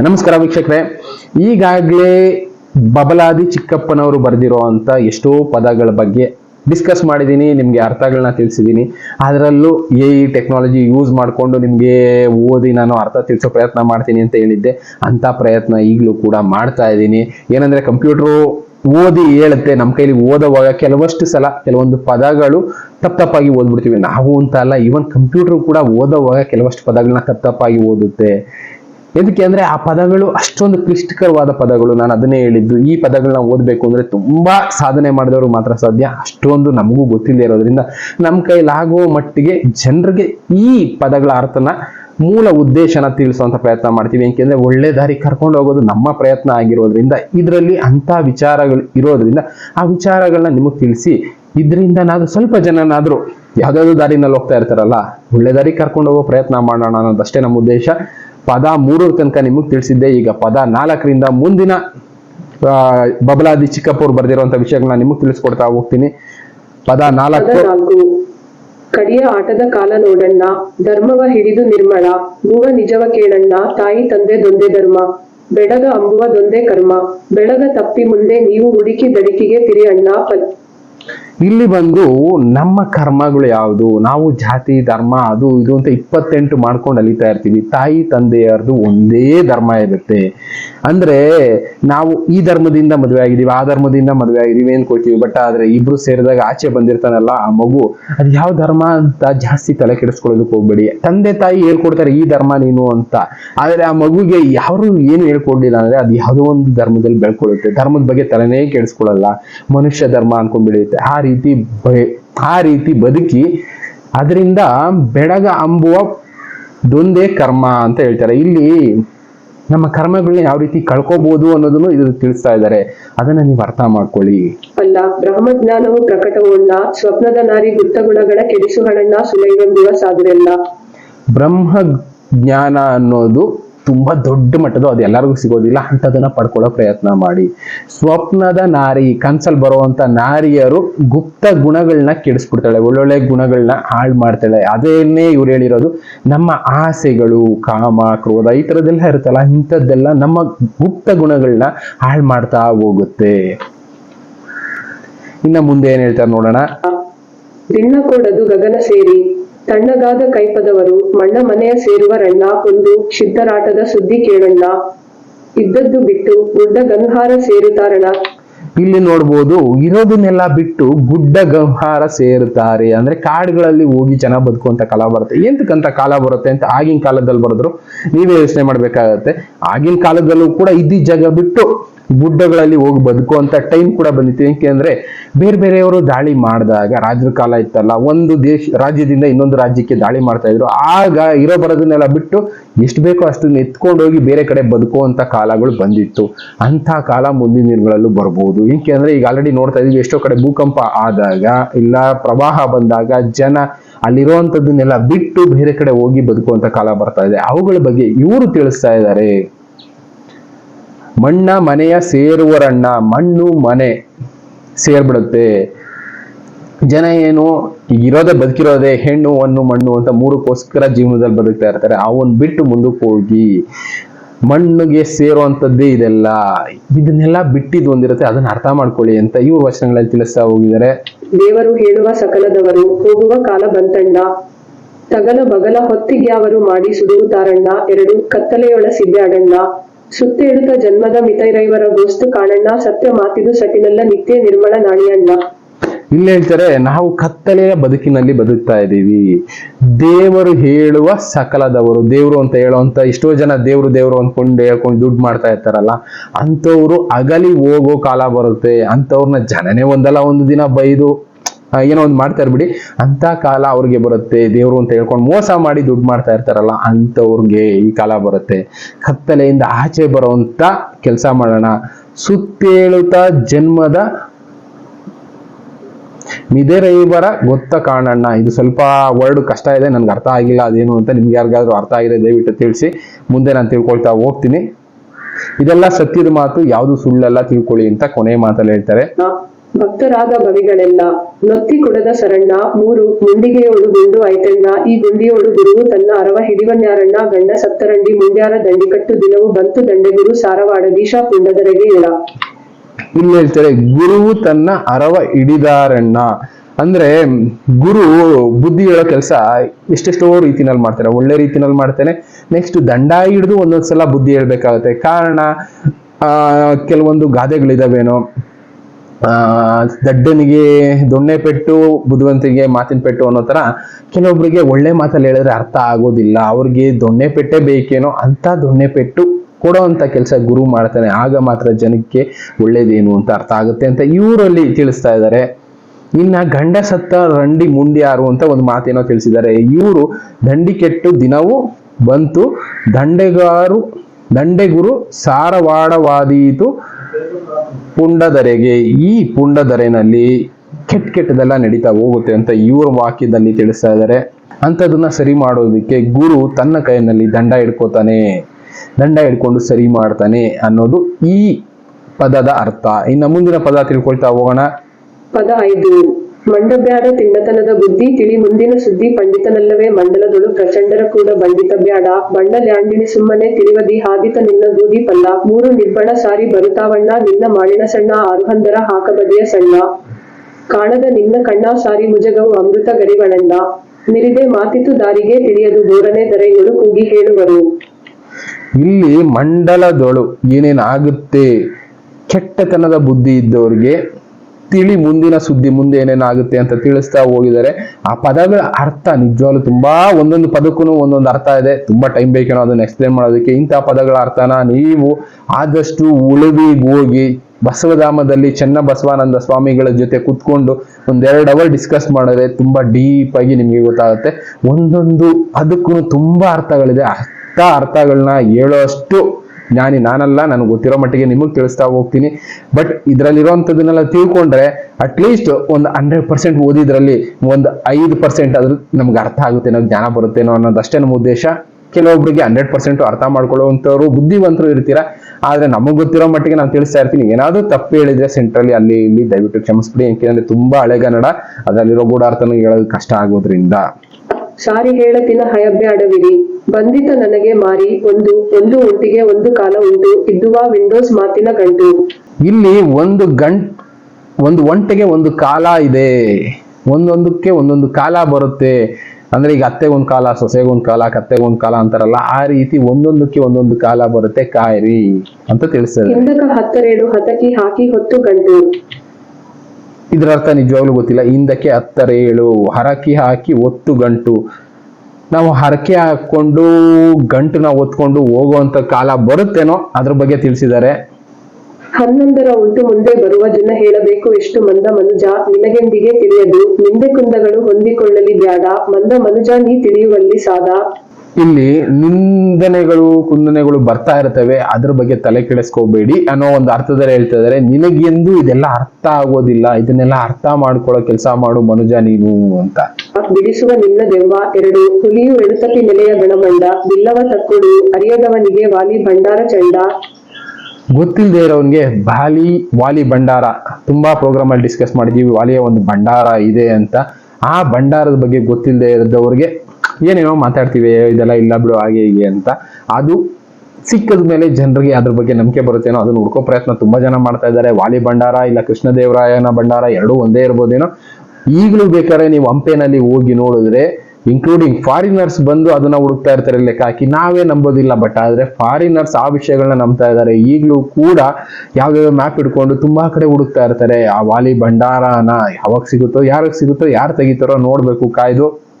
ನಮಸ್ಕಾರ ವೀಕ್ಷಕರೇ. ಈಗಾಗಲೇ ಬಬಲಾದಿ ಚಿಕ್ಕಪ್ಪನವರು ಬರೆದಿರೋ ಅಂತ ಎಷ್ಟೋ ಪದಗಳ ಬಗ್ಗೆ ಡಿಸ್ಕಸ್ ಮಾಡಿದ್ದೀನಿ, ನಿಮಗೆ ಅರ್ಥಗಳನ್ನ ತಿಳಿಸಿದ್ದೀನಿ. ಅದರಲ್ಲೂ ಎ ಇ ಟೆಕ್ನಾಲಜಿ ಯೂಸ್ ಮಾಡಿಕೊಂಡು ನಿಮಗೆ ಓದಿ ನಾನು ಅರ್ಥ ತಿಳಿಸೋ ಪ್ರಯತ್ನ ಮಾಡ್ತೀನಿ ಅಂತ ಹೇಳಿದ್ದೆ. ಅಂಥ ಪ್ರಯತ್ನ ಈಗಲೂ ಕೂಡ ಮಾಡ್ತಾ ಇದ್ದೀನಿ. ಏನಂದರೆ ಕಂಪ್ಯೂಟ್ರು ಓದಿ ಹೇಳುತ್ತೆ ನಮ್ಮ ಕೈಲಿ ಓದುವಾಗ ಕೆಲವಷ್ಟು ಸಲ ಕೆಲವೊಂದು ಪದಗಳು ತಪ್ಪು ತಪ್ಪಾಗಿ ಓದ್ಬಿಡ್ತೀವಿ. ನಾವು ಅಂತ ಅಲ್ಲ ಈವನ್ ಕಂಪ್ಯೂಟರ್ ಕೂಡ ಓದುವಾಗ ಕೆಲವಷ್ಟು ಪದಗಳನ್ನ ತಪ್ಪು ತಪ್ಪಾಗಿ ಓದುತ್ತೆ. ಎದಕ್ಕೆ ಅಂದ್ರೆ ಆ ಪದಗಳು ಅಷ್ಟೊಂದು ಕ್ಲಿಷ್ಟಕರವಾದ ಪದಗಳು. ನಾನು ಅದನ್ನೇ ಹೇಳಿದ್ದು, ಈ ಪದಗಳನ್ನ ಓದಬೇಕು ಅಂದ್ರೆ ತುಂಬಾ ಸಾಧನೆ ಮಾಡಿದವರು ಮಾತ್ರ ಸಾಧ್ಯ. ಅಷ್ಟೊಂದು ನಮಗೂ ಗೊತ್ತಿಲ್ಲದೆ ಇರೋದ್ರಿಂದ ನಮ್ಮ ಕೈಲಾಗುವ ಮಟ್ಟಿಗೆ ಜನರಿಗೆ ಈ ಪದಗಳ ಅರ್ಥನ ಮೂಲ ಉದ್ದೇಶನ ತಿಳಿಸುವಂತ ಪ್ರಯತ್ನ ಮಾಡ್ತೀವಿ. ಏಕೆಂದ್ರೆ ಒಳ್ಳೆ ದಾರಿ ಕರ್ಕೊಂಡು ಹೋಗೋದು ನಮ್ಮ ಪ್ರಯತ್ನ ಆಗಿರೋದ್ರಿಂದ, ಇದರಲ್ಲಿ ಅಂತ ವಿಚಾರಗಳು ಇರೋದ್ರಿಂದ ಆ ವಿಚಾರಗಳನ್ನ ನಿಮಗೆ ತಿಳಿಸಿ, ಇದರಿಂದ ನಾವು ಸ್ವಲ್ಪ ಜನನಾದ್ರೂ ಯಾವ್ದಾದ್ರು ದಾರಿನಲ್ಲಿ ಹೋಗ್ತಾ ಇರ್ತಾರಲ್ಲ, ಒಳ್ಳೆ ದಾರಿ ಕರ್ಕೊಂಡು ಹೋಗೋ ಪ್ರಯತ್ನ ಮಾಡೋಣ ಅನ್ನೋದಷ್ಟೇ ನಮ್ಮ ಉದ್ದೇಶ. ಪದ ಮೂರರ ತನಕ ನಿಮಗೆ ತಿಳಿಸಿದ್ದೆ. ಈಗ ಪದ ನಾಲ್ಕರಿಂದ ಮುಂದಿನ ಬಬಲಾದಿ ಚಿಕ್ಕಪ್ಪವ್ರು ಬರ್ದಿರುವಂತ ವಿಷಯಗಳನ್ನ ನಿಮಗೆ ತಿಳಿಸ್ಕೊಡ್ತಾ ಹೋಗ್ತೀನಿ. ಪದ ನಾಲ್ಕು. ಕಡಿಯ ಆಟದ ಕಾಲ ನೋಡಣ್ಣ. ಧರ್ಮವ ಹಿಡಿದು ನಿರ್ಮಳ ಭುವ ನಿಜವ ಕೇಳಣ್ಣ. ತಾಯಿ ತಂದೆ ದೊಂದೆ ಧರ್ಮ. ಬೆಳಗ ಅಂಬುವ ದೊಂದೆ ಕರ್ಮ. ಬೆಳಗ ತಪ್ಪಿ ಮುಂದೆ ನೀವು ಹುಡುಕಿ ದಡಿಕಿಗೆ ತಿರಿಯಣ್ಣ. ಇಲ್ಲಿ ಬಂದು ನಮ್ಮ ಕರ್ಮಗಳು ಯಾವುದು? ನಾವು ಜಾತಿ, ಧರ್ಮ, ಅದು ಇದು ಅಂತ ಇಪ್ಪತ್ತೆಂಟು ಮಾಡ್ಕೊಂಡು ಅಲಿತಾ ಇರ್ತೀವಿ. ತಾಯಿ ತಂದೆಯವ್ರದ್ದು ಒಂದೇ ಧರ್ಮ ಇರುತ್ತೆ. ಅಂದ್ರೆ ನಾವು ಈ ಧರ್ಮದಿಂದ ಮದುವೆ ಆಗಿದೀವಿ ಆ ಧರ್ಮದಿಂದ ಮದುವೆ ಆಗಿದೀವಿ ಅನ್ಕೋತೀವಿ ಬಟ್ ಆದ್ರೆ ಇಬ್ರು ಸೇರಿದಾಗ ಆಚೆ ಬಂದಿರ್ತಾನಲ್ಲ ಆ ಮಗು, ಅದು ಯಾವ ಧರ್ಮ ಅಂತ ಜಾಸ್ತಿ ತಲೆ ಕೆಡಿಸ್ಕೊಳ್ಳೋದಕ್ಕೆ ಹೋಗ್ಬೇಡಿ. ತಂದೆ, ತಾಯಿ ಹೇಳ್ಕೊಡ್ತಾರೆ ಈ ಧರ್ಮ ನೀನು ಅಂತ. ಆದ್ರೆ ಆ ಮಗುಗೆ ಯಾರು ಏನು ಹೇಳ್ಕೊಡ್ಲಿಲ್ಲ ಅಂದ್ರೆ ಅದು ಯಾವುದೋ ಒಂದು ಧರ್ಮದಲ್ಲಿ ಬೆಳ್ಕೊಳ್ಳುತ್ತೆ. ಧರ್ಮದ ಬಗ್ಗೆ ತಲೆನೇ ಕೆಡಿಸ್ಕೊಳ್ಳಲ್ಲ. ಮನುಷ್ಯ ಧರ್ಮ ಅನ್ಕೊಂಡ್ಬಿಡುತ್ತೆ. ಆ ಬ- ಆ ರೀತಿ ಬದುಕಿ ಅದರಿಂದ ಬೆಳಗ ಅಂಬುವ ದೊಂದೇ ಕರ್ಮ ಅಂತ ಹೇಳ್ತಾರೆ. ಇಲ್ಲಿ ನಮ್ಮ ಕರ್ಮಗಳನ್ನ ಯಾವ ರೀತಿ ಕಳ್ಕೋಬಹುದು ಅನ್ನೋದನ್ನು ಇದು ತಿಳಿಸ್ತಾ ಇದ್ದಾರೆ. ಅದನ್ನ ನೀವು ಅರ್ಥ ಮಾಡ್ಕೊಳ್ಳಿ. ಅಲ್ಲ ಬ್ರಹ್ಮಜ್ಞಾನವು ಪ್ರಕಟವುಳ್ಳ ಸ್ವಪ್ನದ ನಾರಿ ಗುಪ್ತ ಗುಣಗಳ ಕೆಡಿಸು ಹಣಣ್ಣ ಸುಲೈವೆಂಬುವ ಸಾಧುರೆಲ್ಲ ಬ್ರಹ್ಮ ಜ್ಞಾನ ಅನ್ನೋದು ತುಂಬಾ ದೊಡ್ಡ ಮಟ್ಟದ ಅದು ಎಲ್ಲರಿಗೂ ಸಿಗೋದಿಲ್ಲ ಅಂತದನ್ನ ಪಡ್ಕೊಳ್ಳೋ ಪ್ರಯತ್ನ ಮಾಡಿ. ಸ್ವಪ್ನದ ನಾರಿ, ಕನ್ಸಲ್ಲಿ ಬರುವಂತ ನಾರಿಯರು ಗುಪ್ತ ಗುಣಗಳನ್ನ ಕೆಡಿಸ್ಬಿಡ್ತಾಳೆ, ಒಳ್ಳೊಳ್ಳೆ ಗುಣಗಳನ್ನ ಹಾಳು ಮಾಡ್ತಾಳೆ. ಅದೇನೇ ಇವ್ರು ಹೇಳಿರೋದು. ನಮ್ಮ ಆಸೆಗಳು, ಕಾಮ, ಕ್ರೋಧ ಈ ಥರದ್ದೆಲ್ಲ ಇರುತ್ತಲ್ಲ, ಇಂಥದ್ದೆಲ್ಲ ನಮ್ಮ ಗುಪ್ತ ಗುಣಗಳನ್ನ ಹಾಳು ಮಾಡ್ತಾ ಹೋಗುತ್ತೆ. ಇನ್ನ ಮುಂದೆ ಏನ್ ಹೇಳ್ತಾರೆ ನೋಡೋಣ? ಕೊಡದು ಗಗನ ಸೇರಿ. ತಣ್ಣಗಾದ ಕೈಪದವರು ಮಣ್ಣ ಮನೆಯ ಸೇರುವರಣ್ಣ ಒಂದು ಸಿದ್ಧರಾಟದ ಸುದ್ದಿ ಕೇಳಣ್ಣ. ಇದ್ದದ್ದು ಬಿಟ್ಟು ಉಡ್ಡ ಗಂಹಾರ ಸೇರುತ್ತಾರಣ. ಇಲ್ಲಿ ನೋಡ್ಬೋದು, ಇರೋದನ್ನೆಲ್ಲ ಬಿಟ್ಟು ಗುಡ್ಡ ಗಂಹಾರ ಸೇರುತ್ತಾರೆ. ಅಂದ್ರೆ ಕಾಡುಗಳಲ್ಲಿ ಹೋಗಿ ಜನ ಬದುಕುವಂತ ಕಾಲ ಬರುತ್ತೆ. ಎಂತಕ್ಕಂತ ಕಾಲ ಬರುತ್ತೆ ಅಂತ ಆಗಿನ ಕಾಲದಲ್ಲಿ ಬರೆದ್ರು? ನೀವೇ ಯೋಚನೆ ಮಾಡ್ಬೇಕಾಗತ್ತೆ. ಆಗಿನ ಕಾಲದಲ್ಲೂ ಕೂಡ ಇದ್ದ ಜಾಗ ಬಿಟ್ಟು ಗುಡ್ಡಗಳಲ್ಲಿ ಹೋಗಿ ಬದುಕುವಂತ ಟೈಮ್ ಕೂಡ ಬಂದಿತ್ತು. ಏಕೆಂದ್ರೆ ಬೇರೆ ಬೇರೆಯವರು ದಾಳಿ ಮಾಡಿದಾಗ, ರಾಜರ ಕಾಲ ಇತ್ತಲ್ಲ, ಒಂದು ದೇಶ, ರಾಜ್ಯದಿಂದ ಇನ್ನೊಂದು ರಾಜ್ಯಕ್ಕೆ ದಾಳಿ ಮಾಡ್ತಾ ಇದ್ರು. ಆಗ ಇರೋ ಬರೋದನ್ನೆಲ್ಲ ಬಿಟ್ಟು ಎಷ್ಟು ಬೇಕೋ ಅಷ್ಟು ಎತ್ಕೊಂಡು ಹೋಗಿ ಬೇರೆ ಕಡೆ ಬದುಕುವಂತ ಕಾಲಗಳು ಬಂದಿತ್ತು. ಅಂತ ಕಾಲ ಮುಂದಿನ ದಿನಗಳಲ್ಲೂ ಬರ್ಬೋದು. ಏಕೆಂದ್ರೆ ಈಗ ಆಲ್ರೆಡಿ ನೋಡ್ತಾ ಇದೀವಿ ಎಷ್ಟೋ ಕಡೆ ಭೂಕಂಪ ಆದಾಗ, ಇಲ್ಲ ಪ್ರವಾಹ ಬಂದಾಗ ಜನ ಅಲ್ಲಿರುವಂತದ್ದನ್ನೆಲ್ಲ ಬಿಟ್ಟು ಬೇರೆ ಕಡೆ ಹೋಗಿ ಬದುಕುವಂತ ಕಾಲ ಬರ್ತಾ ಇದೆ. ಅವುಗಳ ಬಗ್ಗೆ ಇವರು ತಿಳಿಸ್ತಾ ಇದ್ದಾರೆ. ಮಣ್ಣ ಮನೆಯ ಸೇರುವರಣ್ಣ, ಮಣ್ಣು ಮನೆ ಸೇರ್ಬಿಡುತ್ತೆ. ಜನ ಏನು ಇರೋದೇ ಬದುಕಿರೋದೇ ಹೆಣ್ಣು, ಹಣ್ಣು, ಮಣ್ಣು ಅಂತ ಮೂರಕ್ಕೋಸ್ಕರ ಜೀವನದಲ್ಲಿ ಬದುಕ್ತಾ ಇರ್ತಾರೆ. ಅವನ್ ಬಿಟ್ಟು ಮುಂದಕ್ಕೆ ಹೋಗಿ ಮಣ್ಣಿಗೆ ಸೇರುವಂಥದ್ದೇ ಇದೆಲ್ಲ. ಇದನ್ನೆಲ್ಲ ಬಿಟ್ಟಿದ್ದು ಒಂದಿರುತ್ತೆ, ಅದನ್ನ ಅರ್ಥ ಮಾಡ್ಕೊಳ್ಳಿ ಅಂತ ಇವ್ರ ವಚನಗಳಲ್ಲಿ ತಿಳಿಸ್ತಾ ಹೋಗಿದ್ದಾರೆ. ದೇವರು ಹೇಳುವ ಸಕಲದವರು ಹೋಗುವ ಕಾಲ ಬಂತಣ್ಣ. ತಗಲ ಬಗಲ ಹೊತ್ತಿಗ್ಯಾವರು ಮಾಡಿ ಸುಡುವುತಾರಣ್ಣ ಎರಡು ಕತ್ತಲೆಯೊಳ ಸಿದ್ಧಾಡಣ್ಣ ಸುತ್ತೇಳುತ್ತ ಜನ್ಮದ ಮಿತೈರೈವರ ಗೋಸ್ತು ಕಾಣಣ್ಣ. ಸತ್ಯ ಮಾತಿದು ಸಟಿನೆಲ್ಲ ನಿತ್ಯ ನಿರ್ಮಲ ನಾಣಿಯಣ್ಣ. ಇಲ್ಲಿ ಹೇಳ್ತಾರೆ, ನಾವು ಕತ್ತಲೆಯ ಬದುಕಿನಲ್ಲಿ ಬದುಕ್ತಾ ಇದ್ದೀವಿ. ದೇವರು ಹೇಳುವ ಸಕಲದವರು, ದೇವರು ಅಂತ ಹೇಳುವಂತ ಎಷ್ಟೋ ಜನ ದೇವರು ದೇವರು ಅಂದ್ಕೊಂಡು ಹೇಳ್ಕೊಂಡು ದುಡ್ಡು ಮಾಡ್ತಾ ಇರ್ತಾರಲ್ಲ, ಅಂಥವ್ರು ಅಗಲಿ ಹೋಗೋ ಕಾಲ ಬರುತ್ತೆ. ಅಂಥವ್ರನ್ನ ಜನನೇ ಒಂದಲ್ಲ, ಒಂದು ದಿನ ಬೈದು ಏನೋ ಒಂದು ಮಾಡ್ತಾ ಇರ್ಬಿಡಿ ಅಂತ ಕಾಲ ಅವ್ರಿಗೆ ಬರುತ್ತೆ. ದೇವರು ಅಂತ ಹೇಳ್ಕೊಂಡು ಮೋಸ ಮಾಡಿ ದುಡ್ಡು ಮಾಡ್ತಾ ಇರ್ತಾರಲ್ಲ, ಅಂಥವ್ರಿಗೆ ಈ ಕಾಲ ಬರುತ್ತೆ. ಕತ್ತಲೆಯಿಂದ ಆಚೆ ಬರುವಂತ ಕೆಲಸ ಮಾಡೋಣ. ಸುತ್ತೇಳುತ್ತಾ ಜನ್ಮದ ಮಿದೆರೈವರ ಗೊತ್ತ ಕಾಣಣ್ಣ. ಇದು ಸ್ವಲ್ಪ ವರ್ಡ್ ಕಷ್ಟ ಇದೆ, ನನ್ಗೆ ಅರ್ಥ ಆಗಿಲ್ಲ, ಅದೇನು ಅಂತ ನಿಮ್ಗೆ ಯಾರಿಗಾದ್ರೂ ಅರ್ಥ ಆಗಿದೆ, ದಯವಿಟ್ಟು ತಿಳಿಸಿ. ಮುಂದೆ ನಾನು ತಿಳ್ಕೊಳ್ತಾ ಹೋಗ್ತೀನಿ. ಇದೆಲ್ಲ ಸತ್ಯದ ಮಾತು, ಯಾವುದು ಸುಳ್ಳಲ್ಲ, ತಿಳ್ಕೊಳ್ಳಿ ಅಂತ ಕೊನೆ ಮಾತಲ್ಲಿ ಹೇಳ್ತಾರೆ. ಭಕ್ತರಾದ ಬವಿಗಳೆಲ್ಲ, ನೊತ್ತಿ ಕೊಡದ ಸರಣ್ಣ, ಮೂರು ಮುಂಡಿಗೆಯೋಳು ಗುಂಡು ಐತಣ್ಣ, ಈ ಗುಂಡಿಯೋಳು ಗುರುವು ತನ್ನ ಅರವ ಹಿಡಿವನ್ಯಾರಣ್ಣ, ಗಂಡ ಸತ್ತರಂಡಿ, ಮುಂಡ್ಯಾರ ದಂಡಿಕಟ್ಟು ದಿನವು ಬಂತು ದಂಡಗುರು, ಸಾರವಾಡ ದೀಶಾ ಪುಂಡದರೆಗೆ ಎಳ ಇಲ್ಲಿ ಹೇಳ್ತಾರೆ ಗುರುವು ತನ್ನ ಅರವ ಹಿಡಿದಾರಣ್ಣ. ಅಂದ್ರೆ ಗುರು ಬುದ್ಧಿ ಹೇಳೋ ಕೆಲಸ ಎಷ್ಟೆಷ್ಟೋ ರೀತಿನಲ್ಲಿ ಮಾಡ್ತಾರೆ, ಒಳ್ಳೆ ರೀತಿನಲ್ಲಿ ಮಾಡ್ತಾನೆ. ನೆಕ್ಸ್ಟ್ ದಂಡ ಹಿಡಿದು ಒಂದೊಂದ್ಸಲ ಬುದ್ಧಿ ಹೇಳ್ಬೇಕಾಗುತ್ತೆ. ಕಾರಣ, ಆ, ಕೆಲವೊಂದು ಗಾದೆಗಳಿದಾವೇನೋ. ದಡ್ಡನಿಗೆ ದೊಣ್ಣೆ ಪೆಟ್ಟು, ಬುದ್ಧಿವಂತಿಗೆ ಮಾತಿನ ಪೆಟ್ಟು ಅನ್ನೋ ತರ ಕೆಲವೊಬ್ಬರಿಗೆ ಒಳ್ಳೆ ಮಾತಲ್ಲಿ ಹೇಳಿದ್ರೆ ಅರ್ಥ ಆಗೋದಿಲ್ಲ. ಅವ್ರಿಗೆ ದೊಣ್ಣೆ ಪೆಟ್ಟೆ ಬೇಕೇನೋ ಅಂತ ದೊಣ್ಣೆ ಪೆಟ್ಟು ಕೊಡೋ ಅಂತ ಕೆಲಸ ಗುರು ಮಾಡ್ತಾನೆ, ಆಗ ಮಾತ್ರ ಜನಕ್ಕೆ ಒಳ್ಳೇದೇನು ಅಂತ ಅರ್ಥ ಆಗುತ್ತೆ ಅಂತ ಇವರಲ್ಲಿ ತಿಳಿಸ್ತಾ ಇದ್ದಾರೆ. ಇನ್ನ ಗಂಡ ಸತ್ತ ರಂಡಿ ಮುಂಡಿಯಾರು ಅಂತ ಒಂದು ಮಾತೇನೋ ತಿಳಿಸಿದ್ದಾರೆ. ಇವರು ದಂಡಿ ಕೆಟ್ಟು ದಿನವೂ ಬಂತು, ದಂಡೆಗಾರು, ದಂಡೆಗುರು ಸಾರವಾಡವಾದೀತು ಪುಂಡದರೆಗೆ. ಈ ಪುಂಡದರೆನಲ್ಲಿ ಕೆಟ್ಟ ಕೆಟ್ಟದೆಲ್ಲ ನಡೀತಾ ಹೋಗುತ್ತೆ ಅಂತ ಇವ್ರ ವಾಕ್ಯದಲ್ಲಿ ತಿಳಿಸ್ತಾ ಇದ್ದಾರೆ. ಅಂಥದನ್ನ ಸರಿ ಮಾಡೋದಕ್ಕೆ ಗುರು ತನ್ನ ಕೈಯಲ್ಲಿ ದಂಡ ಹಿಡ್ಕೋತಾನೆ. ದಂಡ ಹಿಡ್ಕೊಂಡು ಸರಿ ಮಾಡ್ತಾನೆ ಅನ್ನೋದು ಈ ಪದದ ಅರ್ಥ. ಇನ್ನು ಮುಂದಿನ ಪದ ತಿಳ್ಕೊಳ್ತಾ ಹೋಗೋಣ. ಪದ ಐದು. ಮಂಡಬ್ಯಾಡ ತಿಂಡತನದ ಬುದ್ಧಿ ತಿಳಿ ಮುಂದಿನ ಸುದ್ದಿ ಪಂಡಿತನಲ್ಲವೇ. ಮಂಡಲದೊಳು ಪ್ರಚಂಡರ ಕೂಡ ಬಂಡಿತ ಬ್ಯಾಡ. ಬಂಡಲ್ಯಾಂಡಿನಿ ಸುಮ್ಮನೆ ತಿಳಿವದಿ ಹಾದಿತ ನಿನ್ನ ದೂದಿ ಪಲ್ಲ. ಮೂರು ನಿರ್ಬಣ ಸಾರಿ ಬರುತ್ತಾವಣ್ಣ ನಿನ್ನ ಮಾಡಿನ ಸಣ್ಣ, ಆರುಹಂದರ ಹಾಕಬದಿಯ ಸಣ್ಣ. ಕಾಣದ ನಿನ್ನ ಕಣ್ಣ ಸಾರಿ ಮುಜಗವು ಅಮೃತ ಗರಿಗಳಣ್ಣ ಮಿರಿದೆ ಮಾತಿತು ದಾರಿಗೆ ತಿಳಿಯದು ಮೂರನೇ ದರೆಗಳು ಕೂಗಿ ಹೇಳುವರು. ಇಲ್ಲಿ ಮಂಡಲದೊಳು ಏನೇನಾಗುತ್ತೆ? ಕೆಟ್ಟತನದ ಬುದ್ಧಿ ಇದ್ದವ್ರಿಗೆ ತಿಳಿ ಮುಂದಿನ ಸುದ್ದಿ ಮುಂದೆ ಏನೇನಾಗುತ್ತೆ ಅಂತ ತಿಳಿಸ್ತಾ ಹೋಗಿದ್ದಾರೆ. ಆ ಪದಗಳ ಅರ್ಥ ನಿಜವಾಗ್ಲು ತುಂಬಾ ಒಂದೊಂದು ಪದಕ್ಕೂ ಒಂದೊಂದು ಅರ್ಥ ಇದೆ. ತುಂಬಾ ಟೈಮ್ ಬೇಕೇನೋ ಅದನ್ನ ಎಕ್ಸ್ಪ್ಲೇನ್ ಮಾಡೋದಕ್ಕೆ. ಇಂಥ ಪದಗಳ ಅರ್ಥನ ನೀವು ಆದಷ್ಟು ಉಳಿವಿಗೆ ಹೋಗಿ ಬಸವಧಾಮದಲ್ಲಿ ಚೆನ್ನ ಬಸವಾನಂದ ಸ್ವಾಮಿಗಳ ಜೊತೆ ಕುತ್ಕೊಂಡು ಒಂದೆರಡು ಅವರ್ ಡಿಸ್ಕಸ್ ಮಾಡಿದ್ರೆ ತುಂಬಾ ಡೀಪ್ ಆಗಿ ನಿಮಗೆ ಗೊತ್ತಾಗುತ್ತೆ. ಒಂದೊಂದು ಅದಕ್ಕೂ ತುಂಬಾ ಅರ್ಥಗಳಿದೆ. ಅರ್ಥ ಅರ್ಥಗಳನ್ನ ಹೇಳೋಷ್ಟು ಜ್ಞಾನಿ ನಾನಲ್ಲ, ನನಗೆ ಗೊತ್ತಿರೋ ಮಟ್ಟಿಗೆ ನಿಮಗೆ ತಿಳಿಸ್ತಾ ಹೋಗ್ತೀನಿ. ಬಟ್ ಇದರಲ್ಲಿರುವಂಥದ್ದನ್ನೆಲ್ಲ ತಿಳ್ಕೊಂಡ್ರೆ ಅಟ್ಲೀಸ್ಟ್ ಒಂದು ಹಂಡ್ರೆಡ್ ಪರ್ಸೆಂಟ್ ಓದಿದ್ರಲ್ಲಿ ಒಂದು ಐದು ಪರ್ಸೆಂಟ್ ಅದ್ರ ನಮ್ಗೆ ಅರ್ಥ ಆಗುತ್ತೆ ಆಗುತ್ತೇನೋ ಜ್ಞಾನ ಬರುತ್ತೇನೋ ಅನ್ನೋದಷ್ಟೇ ನಮ್ಮ ಉದ್ದೇಶ. ಕೆಲವೊಬ್ಬರಿಗೆ ಹಂಡ್ರೆಡ್ ಪರ್ಸೆಂಟ್ ಅರ್ಥ ಮಾಡ್ಕೊಳ್ಳುವಂಥವ್ರು ಬುದ್ಧಿವಂತರು ಇರ್ತೀರಾ? ಆದ್ರೆ ನಮಗೆ ಗೊತ್ತಿರೋ ಮಟ್ಟಿಗೆ ನಾನು ತಿಳಿಸ್ತಾ ಇರ್ತೀನಿ. ಏನಾದರೂ ತಪ್ಪು ಹೇಳಿದ್ರೆ ಸೆಂಟ್ರಲ್ಲಿ ಅಲ್ಲಿ ಇಲ್ಲಿ ದಯವಿಟ್ಟು ಕ್ಷಮಿಸ್ಬಿಡಿ. ಏಕೆಂದರೆ ತುಂಬಾ ಹಳೆಗನ್ನಡ. ಅದರಲ್ಲಿರೋ ಗೂಢಾರ್ಥನ ಹೇಳೋದು ಕಷ್ಟ ಆಗೋದ್ರಿಂದ. ಸಾರಿ ಹೇಳತಿನ ಹಯಬ್ಬೆ ಅಡವಿರಿ ಬಂದಿತ ನನಗೆ ಮಾರಿ ಒಂದು ಒಂದು ಒಟ್ಟಿಗೆ ಒಂದು ಕಾಲ ಉಂಟು. ಇದ್ದುವ ವಿಂಡೋಸ್ ಮಾತಿನ ಗಂಟು. ಇಲ್ಲಿ ಒಂದು ಗಂಟ್ ಒಂದು ಒಂಟೆಗೆ ಒಂದು ಕಾಲ ಇದೆ. ಒಂದೊಂದಕ್ಕೆ ಒಂದೊಂದು ಕಾಲ ಬರುತ್ತೆ. ಅಂದ್ರೆ ಈಗ ಅತ್ತೆಗೊಂದು ಕಾಲ ಸೊಸೆಗೊಂದು ಕಾಲ ಕತ್ತೆಗೊಂದು ಕಾಲ ಅಂತಾರಲ್ಲ ಆ ರೀತಿ ಒಂದೊಂದಕ್ಕೆ ಒಂದೊಂದು ಕಾಲ ಬರುತ್ತೆ ಕಾಯಿರಿ ಅಂತ ತಿಳಿಸ್ತದೆ. ಹಿಂದಕ ಹತ್ತರೇಳು ಹತಕಿ ಹಾಕಿ ಹೊತ್ತು ಗಂಟು. ಇದರ ಅರ್ಥ ನಿಜವಾಗ್ಲೂ ಗೊತ್ತಿಲ್ಲ. ಹಿಂದಕ್ಕೆ ಹತ್ತರೇಳು, ಹರಕೆ ಹಾಕಿ ಒತ್ತು ಗಂಟು. ನಾವು ಹರಕೆ ಹಾಕೊಂಡು ಗಂಟನ್ನ ಒತ್ಕೊಂಡು ಹೋಗುವಂತ ಕಾಲ ಬರುತ್ತೇನೋ ಅದ್ರ ಬಗ್ಗೆ ತಿಳಿಸಿದ್ದಾರೆ. ಹನ್ನೊಂದರ ಉಂಟು ಮುಂದೆ ಬರುವ ಜನ ಹೇಳಬೇಕು, ಎಷ್ಟು ಮಂದ ಮನುಜ, ನಿನಗೆಂದಿಗೆ ತಿಳಿಯದು. ನಿಂದೆ ಕುಂದಗಳು ಹೊಂದಿಕೊಳ್ಳಲಿ ಬ್ಯಾಡ. ಮಂದ ಮನುಜ, ನೀ ತಿಳಿಯುವಲ್ಲಿ ಸಾದ. ಇಲ್ಲಿ ನಿಂದನೆಗಳು ಕುಂದನೆಗಳು ಬರ್ತಾ ಇರ್ತವೆ. ಅದ್ರ ಬಗ್ಗೆ ತಲೆ ಕೆಡಿಸ್ಕೋಬೇಡಿ ಅನ್ನೋ ಒಂದು ಅರ್ಥದಲ್ಲಿ ಹೇಳ್ತಾ ಇದಾರೆ ನಿನಗೆಂದು ಇದೆಲ್ಲ ಅರ್ಥ ಆಗೋದಿಲ್ಲ. ಇದನ್ನೆಲ್ಲ ಅರ್ಥ ಮಾಡ್ಕೊಳ್ಳೋ ಕೆಲಸ ಮಾಡು ಮನುಜ ನೀನು ಅಂತ. ಬಿಡಿಸುವ ನಿನ್ನ ದೆವ್ವ ಎರಡು ಹುಲಿಯು ಎಳುತತಿ ನೆಲೆಯ ಗಣಮಂಡ ಬಿಲ್ಲವ ತಕ್ಕೊಡು ಅರಿಯದವನಿಗೆ ವಾಲಿ ಭಂಡಾರ ಚಂಡ. ಗೊತ್ತಿಲ್ಲದೆ ಇರೋನ್ಗೆ ಬಾಲಿ ವಾಲಿ ಭಂಡಾರ. ತುಂಬಾ ಪ್ರೋಗ್ರಾಮ್ ಅಲ್ಲಿ ಡಿಸ್ಕಸ್ ಮಾಡಿದೀವಿ. ವಾಲಿಯ ಒಂದು ಭಂಡಾರ ಇದೆ ಅಂತ. ಆ ಭಂಡಾರದ ಬಗ್ಗೆ ಗೊತ್ತಿಲ್ಲದೆ ಇರೋದವ್ರಿಗೆ ಏನೇನೋ ಮಾತಾಡ್ತೀವಿ, ಇದೆಲ್ಲ ಇಲ್ಲ ಬಿಡು, ಹಾಗೆ ಹೀಗೆ ಅಂತ. ಅದು ಸಿಕ್ಕದ ಮೇಲೆ ಜನರಿಗೆ ಅದ್ರ ಬಗ್ಗೆ ನಂಬಿಕೆ ಬರುತ್ತೇನೋ ಅದನ್ನ ಹುಡ್ಕೋ ಪ್ರಯತ್ನ ತುಂಬಾ ಜನ ಮಾಡ್ತಾ ಇದ್ದಾರೆ. ವಾಲಿ ಭಂಡಾರ ಇಲ್ಲ ಕೃಷ್ಣದೇವರಾಯನ ಭಂಡಾರ ಎರಡೂ ಒಂದೇ ಇರ್ಬೋದೇನೋ. ಈಗಲೂ ಬೇಕಾದ್ರೆ ನೀವು ಹಂಪೆನಲ್ಲಿ ಹೋಗಿ ನೋಡಿದ್ರೆ ಇನ್ಕ್ಲೂಡಿಂಗ್ ಫಾರಿನರ್ಸ್ ಬಂದು ಅದನ್ನ ಹುಡುಕ್ತಾ ಇರ್ತಾರೆ ಲೆಕ್ಕ ಹಾಕಿ. ನಾವೇ ನಂಬೋದಿಲ್ಲ ಬಟ್ ಆದ್ರೆ ಫಾರಿನರ್ಸ್ ಆ ವಿಷಯಗಳನ್ನ ನಂಬ್ತಾ ಇದ್ದಾರೆ. ಈಗಲೂ ಕೂಡ ಯಾವ್ಯಾವ ಮ್ಯಾಪ್ ಇಟ್ಕೊಂಡು ತುಂಬಾ ಕಡೆ ಹುಡುಕ್ತಾ ಇರ್ತಾರೆ. ಆ ವಾಲಿ ಭಂಡಾರನ ಯಾವಾಗ ಸಿಗುತ್ತೋ ಯಾರಿಗೆ ಸಿಗುತ್ತೋ, ಯಾರು ತೆಗಿತಾರೋ ನೋಡ್ಬೇಕು ಕಾಯ್ದು.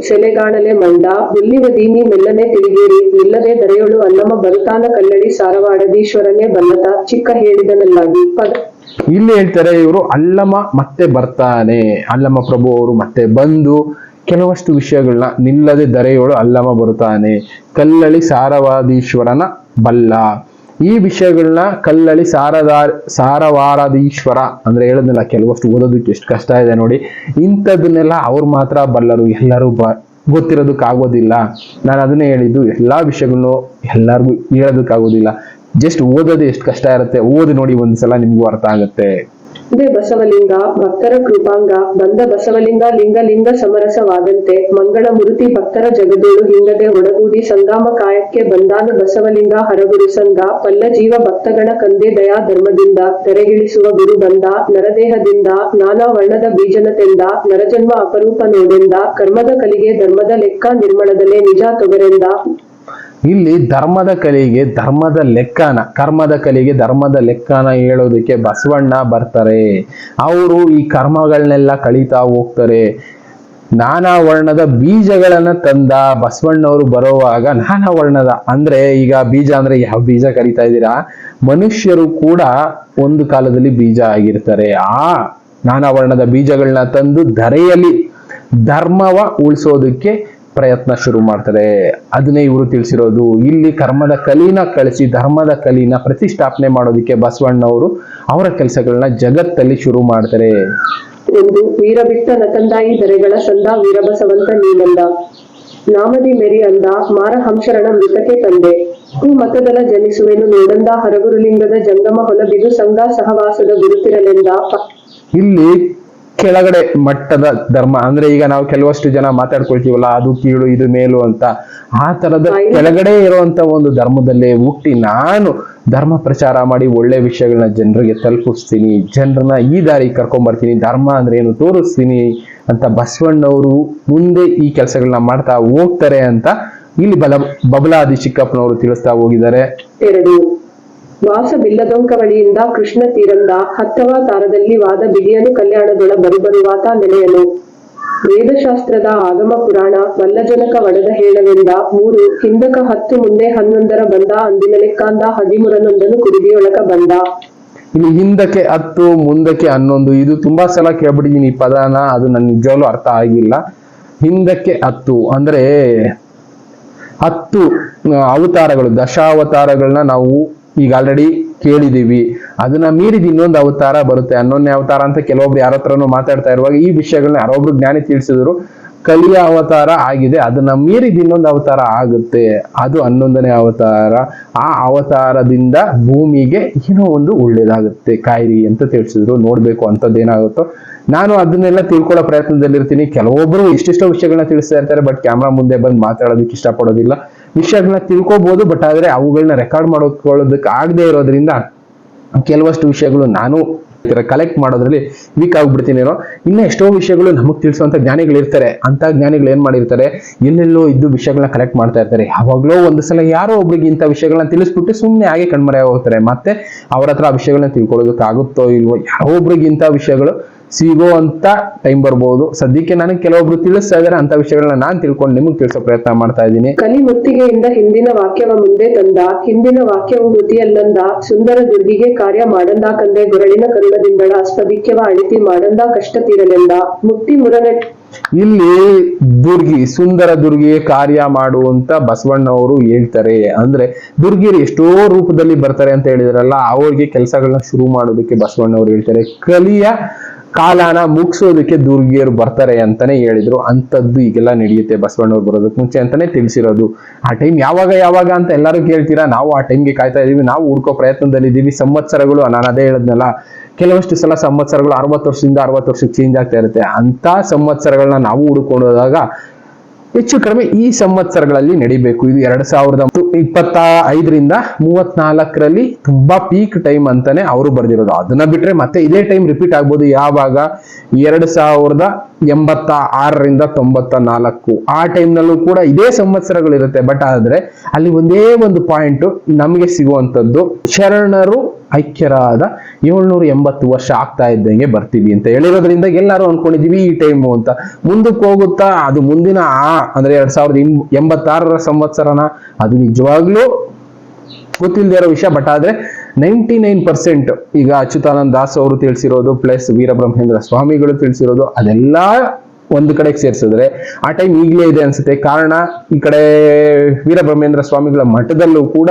ಸೆಲೆಗಾಣಲೆ ಮಂಡ ಹುಲ್ಲಿವ ದೀನಿ ಮೆಲ್ಲನೆ ತಿಳಿಗೇರಿ ನಿಲ್ಲದೆ ದರೆಯೊಳು ಅನ್ನಮ ಬರುತ್ತಾನ ಕಲ್ಲಡಿ ಸಾರವಾಡದೀಶ್ವರನೇ ಬಲ್ಲತ ಚಿಕ್ಕ ಹೇಳಿದನಲ್ಲಾಗಿ. ಪದ. ಇಲ್ಲಿ ಹೇಳ್ತಾರೆ ಇವರು ಅಲ್ಲಮ್ಮ ಮತ್ತೆ ಬರ್ತಾನೆ. ಅಲ್ಲಮ್ಮ ಪ್ರಭು ಅವರು ಮತ್ತೆ ಬಂದು ಕೆಲವಷ್ಟು ವಿಷಯಗಳನ್ನ ನಿಲ್ಲದೆ ದರೆಯೋಳು ಅಲ್ಲಮ್ಮ ಬರುತ್ತಾನೆ. ಕಲ್ಲಳಿ ಸಾರವಾದೀಶ್ವರನ ಬಲ್ಲ. ಈ ವಿಷಯಗಳನ್ನ ಕಲ್ಲಳಿ ಸಾರದ ಸಾರವಾರದೀಶ್ವರ ಅಂದ್ರೆ ಹೇಳೋದಿಲ್ಲ, ಕೆಲವಷ್ಟು ಓದೋದಕ್ಕೆ ಎಷ್ಟು ಕಷ್ಟ ಇದೆ ನೋಡಿ. ಇಂಥದನ್ನೆಲ್ಲ ಅವ್ರು ಮಾತ್ರ ಬಲ್ಲರು, ಎಲ್ಲರೂ ಬ, ಗೊತ್ತಿರೋದಕ್ಕಾಗೋದಿಲ್ಲ. ನಾನು ಅದನ್ನೇ ಹೇಳಿದ್ದು, ಎಲ್ಲಾ ವಿಷಯಗಳನ್ನು ಎಲ್ಲರಿಗೂ ಹೇಳೋದಕ್ಕಾಗೋದಿಲ್ಲ. ಜಸ್ಟ್ ಓದೋದು ಎಷ್ಟು ಕಷ್ಟ ಇರುತ್ತೆ, ಓದಿ ನೋಡಿ ಒಂದ್ಸಲ ನಿಮ್ಗೂ ಅರ್ಥ ಆಗುತ್ತೆ. ದೆ ಬಸವಲಿಂಗ, ಭಕ್ತರ ಕೃಪಾಂಗ, ಬಂದ ಬಸವಲಿಂಗ, ಲಿಂಗ ಲಿಂಗ ಸಮರಸವಾದಂತೆ ಮಂಗಳ ಮುರುತಿ ಭಕ್ತರ ಜಗದೇಳು ಹಿಂಗದೆ ಒಡಗೂಡಿ ಸಂಗಾಮ ಕಾಯಕ್ಕೆ ಬಂದಾನು ಬಸವಲಿಂಗ ಹರಗುರು ಸಂಗ, ಪಲ್ಲ ಜೀವ ಭಕ್ತಗಣ ಕಂದೆ ದಯಾ ಧರ್ಮದಿಂದ, ತೆರೆಗಿಳಿಸುವ ಗುರು ಬಂದ, ನರದೇಹದಿಂದ, ನಾನಾ ವರ್ಣದ ಬೀಜನತೆಂದ, ನರಜನ್ಮ ಅಪರೂಪ ನೋಡೆಂದ, ಕರ್ಮದ ಕಲಿಗೆ ಧರ್ಮದ ಲೆಕ್ಕ ನಿರ್ಮಳದಲ್ಲೇ ನಿಜ ತೊಗರೆಂದ. ಇಲ್ಲಿ ಧರ್ಮದ ಕಲಿಗೆ ಧರ್ಮದ ಲೆಕ್ಕನ, ಕರ್ಮದ ಕಲಿಗೆ ಧರ್ಮದ ಲೆಕ್ಕನ ಹೇಳೋದಕ್ಕೆ ಬಸವಣ್ಣ ಬರ್ತಾರೆ. ಅವರು ಈ ಕರ್ಮಗಳನ್ನೆಲ್ಲ ಕಳೀತಾ ಹೋಗ್ತಾರೆ. ನಾನಾ ವರ್ಣದ ಬೀಜಗಳನ್ನ ತಂದ ಬಸವಣ್ಣವರು ಬರುವಾಗ ನಾನಾ ವರ್ಣದ, ಅಂದ್ರೆ ಈಗ ಬೀಜ ಅಂದ್ರೆ ಯಾವ ಬೀಜ ಕರಿತಾ ಇದ್ದೀರಾ? ಮನುಷ್ಯರು ಕೂಡ ಒಂದು ಕಾಲದಲ್ಲಿ ಬೀಜ ಆಗಿರ್ತಾರೆ. ಆ ನಾನಾ ವರ್ಣದ ಬೀಜಗಳನ್ನ ತಂದು ಧರೆಯಲ್ಲಿ ಧರ್ಮವ ಉಳಿಸೋದಕ್ಕೆ ಪ್ರಯತ್ನ ಶುರು ಮಾಡ್ತಾರೆ ಅದನ್ನೇ ಇವರು ತಿಳಿಸಿರೋದು. ಇಲ್ಲಿ ಕರ್ಮದ ಕಲೀನ ಕಳಿಸಿ ಧರ್ಮದ ಕಲೀನ ಪ್ರತಿಷ್ಠಾಪನೆ ಮಾಡೋದಕ್ಕೆ ಬಸವಣ್ಣವರು ಅವರ ಕೆಲಸಗಳನ್ನ ಜಗತ್ತಲ್ಲಿ ಶುರು ಮಾಡ್ತಾರೆ. ಒಂದು ವೀರಬಿಟ್ಟ ನತಂದಾಯಿ ದರೆಗಳ ಸಂದ ವೀರಬಸವಂತ ನೀನಂದ ನಾಮದಿ ಮೆರಿ ಅಂದ ಮಾರ ಹಂಶರಣ ಮೃತಕ್ಕೆ ತಂದೆ. ಈ ಮತದಲ ಜನಿಸುವೆನು ನೋಡಂದ ಹರಗುರುಲಿಂಗದ ಜಂಗಮ ಹೊಲಬಿದು ಸಂಘ ಸಹವಾಸದ ಗುರುತಿರಲೆಂದ ಇಲ್ಲಿ ಕೆಳಗಡೆ ಮಟ್ಟದ ಧರ್ಮ ಅಂದ್ರೆ ಈಗ ನಾವು ಕೆಲವಷ್ಟು ಜನ ಮಾತಾಡ್ಕೊಳ್ತೀವಲ್ಲ ಅದು ಕೀಳು ಇದು ಮೇಲು ಅಂತ. ಆ ತರದ ಕೆಳಗಡೆ ಇರುವಂತ ಒಂದು ಧರ್ಮದಲ್ಲೇ ಹುಟ್ಟಿ ನಾನು ಧರ್ಮ ಪ್ರಚಾರ ಮಾಡಿ ಒಳ್ಳೆ ವಿಷಯಗಳನ್ನ ಜನರಿಗೆ ತಲುಪಿಸ್ತೀನಿ ಜನರನ್ನ ಈ ದಾರಿ ಕರ್ಕೊಂಡ್ ಬರ್ತೀನಿ ಧರ್ಮ ಅಂದ್ರೆ ಏನು ತೋರಿಸ್ತೀನಿ ಅಂತ ಬಸವಣ್ಣವರು ಮುಂದೆ ಈ ಕೆಲಸಗಳನ್ನ ಮಾಡ್ತಾ ಹೋಗ್ತಾರೆ ಅಂತ ಇಲ್ಲಿ ಬಲ ಬಬಲಾದಿ ಚಿಕ್ಕಪ್ಪನವರು ತಿಳಿಸ್ತಾ ಹೋಗಿದ್ದಾರೆ. ಎರಡು. ವಾಸ ಬಳಿಯಿಂದ ಕೃಷ್ಣ ತೀರಂದ ಹತ್ತವ ತಾರದಲ್ಲಿ ವಾದ ಬಿಡಿಯನು ಕಲ್ಯಾಣದೊಳ ಬರುಬರುವಾತ ನೆಲೆಯನು. ವೇದಶಾಸ್ತ್ರದ ಆಗಮ ಪುರಾಣ ವಲ್ಲಜನಕ ವಡದ ಹೇಳವೆಂದ ಮೂರು ಹಿಂದಕ ಹತ್ತು ಮುಂದೆ ಹನ್ನೊಂದರ ಬಂದ ಅಂದಿನ ಲೆಕ್ಕಾಂದ ಹದಿಮೂರನೊಂದನು ಕುರುಡಿಯೊಳಗ ಬಂದ. ಇಲ್ಲಿ ಹಿಂದಕ್ಕೆ ಹತ್ತು, ಮುಂದಕ್ಕೆ ಹನ್ನೊಂದು, ಇದು ತುಂಬಾ ಸಲ ಕೇಳ್ಬಿಟ್ಟಿದ್ದೀನಿ ಈ ಪದನ, ಅದು ನನ್ನ ನಿಜವಾಗ್ಲೂ ಅರ್ಥ ಆಗಿಲ್ಲ. ಹಿಂದಕ್ಕೆ ಹತ್ತು, ಅಂದ್ರೆ ಹತ್ತು ಅವತಾರಗಳು ದಶಾವತಾರಗಳನ್ನ ನಾವು ಈಗ ಆಲ್ರೆಡಿ ಕೇಳಿದೀವಿ ಅದನ್ನ ಮೀರಿದ ಇನ್ನೊಂದು ಅವತಾರ ಬರುತ್ತೆ. ಹನ್ನೊಂದನೇ ಅವತಾರ ಅಂತ ಕೆಲವೊಬ್ರು ಯಾರ ಹತ್ರನೂ ಮಾತಾಡ್ತಾ ಇರುವಾಗ ಈ ವಿಷಯಗಳನ್ನ ಯಾರೊಬ್ರು ಜ್ಞಾನಿ ತಿಳಿಸಿದ್ರು, ಕಲಿಯ ಅವತಾರ ಆಗಿದೆ. ಅದನ್ನ ಮೀರಿದ ಇನ್ನೊಂದು ಅವತಾರ ಆಗುತ್ತೆ. ಅದು ಹನ್ನೊಂದನೇ ಅವತಾರ. ಆ ಅವತಾರದಿಂದ ಭೂಮಿಗೆ ಏನೋ ಒಂದು ಒಳ್ಳೇದಾಗುತ್ತೆ. ಕಾಯಿರಿ ಅಂತ ತಿಳಿಸಿದ್ರು. ನೋಡ್ಬೇಕು ಅಂತದ್ದೇನಾಗುತ್ತೋ ನಾನು ಅದನ್ನೆಲ್ಲ ತಿಳ್ಕೊಳ್ಳೋ ಪ್ರಯತ್ನದಲ್ಲಿರ್ತೀನಿ. ಕೆಲವೊಬ್ರು ಇಷ್ಟಿಷ್ಟೋ ವಿಷಯಗಳನ್ನ ತಿಳಿಸ್ತಾ ಇರ್ತಾರೆ, ಬಟ್ ಕ್ಯಾಮ್ರಾ ಮುಂದೆ ಬಂದು ಮಾತಾಡೋದಕ್ಕೆ ಇಷ್ಟಪಡೋದಿಲ್ಲ. ವಿಷಯಗಳನ್ನ ತಿಳ್ಕೊಬಹುದು ಬಟ್ ಆದ್ರೆ ಅವುಗಳನ್ನ ರೆಕಾರ್ಡ್ ಮಾಡೋಕೊಳ್ಳೋದಕ್ಕೆ ಆಗದೆ ಇರೋದ್ರಿಂದ ಕೆಲವಷ್ಟು ವಿಷಯಗಳು ನಾನು ಕಲೆಕ್ಟ್ ಮಾಡೋದ್ರಲ್ಲಿ ವೀಕ್ ಆಗ್ಬಿಡ್ತೀನೇನೋ ಇನ್ನ ಎಷ್ಟೋ ವಿಷಯಗಳು ನಮಗ್ ತಿಳಿಸುವಂತ ಜ್ಞಾನಿಗಳು ಇರ್ತಾರೆ ಅಂತ ಜ್ಞಾನಿಗಳು ಏನ್ ಮಾಡಿರ್ತಾರೆ? ಎಲ್ಲೆಲ್ಲೋ ಇದ್ದು ವಿಷಯಗಳನ್ನ ಕಲೆಕ್ಟ್ ಮಾಡ್ತಾ ಇರ್ತಾರೆ. ಯಾವಾಗ್ಲೋ ಒಂದು ಸಲ ಯಾರೋ ಒಬ್ರಿಗೆ ಇಂಥ ವಿಷಯಗಳನ್ನ ತಿಳಿಸ್ಬಿಟ್ಟು ಸುಮ್ಮನೆ ಹಾಗೆ ಕಣ್ಮರೆ ಹೋಗ್ತಾರೆ. ಮತ್ತೆ ಅವ್ರ ಹತ್ರ ಆ ವಿಷಯಗಳನ್ನ ತಿಳ್ಕೊಳ್ಳೋದಕ್ಕೆ ಆಗುತ್ತೋ ಇಲ್ವೋ? ಯಾರೋ ಒಬ್ರಿಗೆ ಇಂಥ ವಿಷಯಗಳು ಸಿಗೋ ಅಂತ ಟೈಮ್ ಬರ್ಬೋದು. ಸದ್ಯಕ್ಕೆ ನನಗೆ ಕೆಲವೊಬ್ರು ತಿಳಿಸ್ತಾ ಇದಾರೆ ಅಂತ ವಿಷಯಗಳನ್ನ ನಾನು ತಿಳ್ಕೊಂಡು ನಿಮಗೆ ತಿಳಿಸೋ ಪ್ರಯತ್ನ ಮಾಡ್ತಾ ಇದ್ದೀನಿ. ಕಲಿ ಮುತ್ತಿಗೆಯಿಂದ ಹಿಂದಿನ ವಾಕ್ಯವ ಮುಂದೆ ತಂದ ಹಿಂದಿನ ವಾಕ್ಯವು ಮೃತಿಯಲ್ಲಂದ ಸುಂದರ ದುರ್ಗಿಗೆ ಕಾರ್ಯ ಮಾಡಂದ ಕಂದೆ ಗುರಳಿನ ಕರುಣದಿಂದಳ ಅಸ್ಪದಿಕ್ಯವ ಅಳಿತಿ ಮಾಡಂದ ಕಷ್ಟ ತೀರಲೆಂದ. ಮುತ್ತಿ ಮುರನೆ ಇಲ್ಲಿ ದುರ್ಗಿ ಸುಂದರ ದುರ್ಗಿಗೆ ಕಾರ್ಯ ಮಾಡುವಂತ ಬಸವಣ್ಣವರು ಹೇಳ್ತಾರೆ. ಅಂದ್ರೆ ದುರ್ಗಿರು ಎಷ್ಟೋ ರೂಪದಲ್ಲಿ ಬರ್ತಾರೆ ಅಂತ ಹೇಳಿದ್ರಲ್ಲ ಅವ್ರಿಗೆ ಕೆಲಸಗಳನ್ನ ಶುರು ಮಾಡೋದಕ್ಕೆ ಬಸವಣ್ಣವರು ಹೇಳ್ತಾರೆ. ಕಲಿಯ ಕಾಲನ ಮುಗಿಸೋದಕ್ಕೆ ದುರ್ಗಿಯರು ಬರ್ತಾರೆ ಅಂತಾನೆ ಹೇಳಿದ್ರು. ಅಂತದ್ದು ಈಗೆಲ್ಲ ನಡೆಯುತ್ತೆ ಬಸವಣ್ಣವ್ರು ಬರೋದಕ್ಕೆ ಮುಂಚೆ ಅಂತಾನೆ ತಿಳಿಸಿರೋದು. ಆ ಟೈಮ್ ಯಾವಾಗ ಯಾವಾಗ ಅಂತ ಎಲ್ಲರೂ ಕೇಳ್ತೀರಾ? ನಾವು ಆ ಟೈಮ್ಗೆ ಕಾಯ್ತಾ ಇದೀವಿ. ನಾವು ಹುಡ್ಕೋ ಪ್ರಯತ್ನದಲ್ಲಿ ಇದೀವಿ ಸಂವತ್ಸರಗಳು, ನಾನು ಅದೇ ಹೇಳದ್ನಲ್ಲ, ಕೆಲವಷ್ಟು ಸಲ ಸಂವತ್ಸರಗಳು ಅರವತ್ತು ವರ್ಷದಿಂದ ಅರವತ್ತು ವರ್ಷಕ್ಕೆ ಚೇಂಜ್ ಆಗ್ತಾ ಇರುತ್ತೆ. ಅಂತ ಸಂವತ್ಸರಗಳನ್ನ ನಾವು ಹುಡ್ಕೊಂಡು ಹೋದಾಗ ಹೆಚ್ಚು ಕಡಿಮೆ ಈ ಸಂವತ್ಸರಗಳಲ್ಲಿ ನಡಿಬೇಕು. ಇದು ಎರಡ್ ಸಾವಿರದ ಇಪ್ಪತ್ತ ಐದರಿಂದ ಮೂವತ್ನಾಲ್ಕರಲ್ಲಿ ತುಂಬಾ ಪೀಕ್ ಟೈಮ್ ಅಂತಾನೆ ಅವರು ಬರ್ದಿರೋದು. ಅದನ್ನ ಬಿಟ್ರೆ ಮತ್ತೆ ಇದೇ ಟೈಮ್ ರಿಪೀಟ್ ಆಗ್ಬೋದು. ಯಾವಾಗ? ಎರಡ್ ಸಾವಿರದ ಎಂಬತ್ತ ಆರರಿಂದ ತೊಂಬತ್ತ ನಾಲ್ಕು. ಆ ಟೈಮ್ನಲ್ಲೂ ಕೂಡ ಇದೇ ಸಂವತ್ಸರಗಳಿರುತ್ತೆ ಬಟ್ ಆದ್ರೆ ಅಲ್ಲಿ ಒಂದೇ ಒಂದು ಪಾಯಿಂಟ್ ನಮಗೆ ಸಿಗುವಂಥದ್ದು ಶರಣರು ಐಕ್ಯರಾದ ಏಳ್ನೂರ ಎಂಬತ್ತು ವರ್ಷ ಆಗ್ತಾ ಇದ್ದಂಗೆ ಬರ್ತೀವಿ ಅಂತ ಹೇಳಿರೋದ್ರಿಂದ ಎಲ್ಲರೂ ಅನ್ಕೊಂಡಿದೀವಿ ಈ ಟೈಮು ಅಂತ. ಮುಂದಕ್ಕೆ ಹೋಗುತ್ತಾ ಅದು ಮುಂದಿನ ಆ ಅಂದ್ರೆ ಎರಡ್ ಸಾವಿರದ ಎಂಬ- ಎಂಬತ್ತಾರರ ಸಂವತ್ಸರನ ಅದು ನಿಜವಾಗ್ಲೂ ಗೊತ್ತಿಲ್ಲದೆ ಇರೋ ವಿಷಯ. ಬಟ್ ಆದ್ರೆ ನೈಂಟಿ ನೈನ್ ಪರ್ಸೆಂಟ್ ಈಗ ಅಚ್ಯುತಾನಂದ ದಾಸ್ ಅವರು ತಿಳಿಸಿರೋದು ಪ್ಲಸ್ ವೀರಬ್ರಹ್ಮೇಂದ್ರ ಸ್ವಾಮಿಗಳು ತಿಳಿಸಿರೋದು ಅದೆಲ್ಲ ಒಂದು ಕಡೆಗೆ ಸೇರಿಸಿದ್ರೆ ಆ ಟೈಮ್ ಈಗಲೇ ಇದೆ ಅನ್ಸುತ್ತೆ. ಕಾರಣ ಈ ಕಡೆ ವೀರಬ್ರಹ್ಮೇಂದ್ರ ಸ್ವಾಮಿಗಳ ಮಠದಲ್ಲೂ ಕೂಡ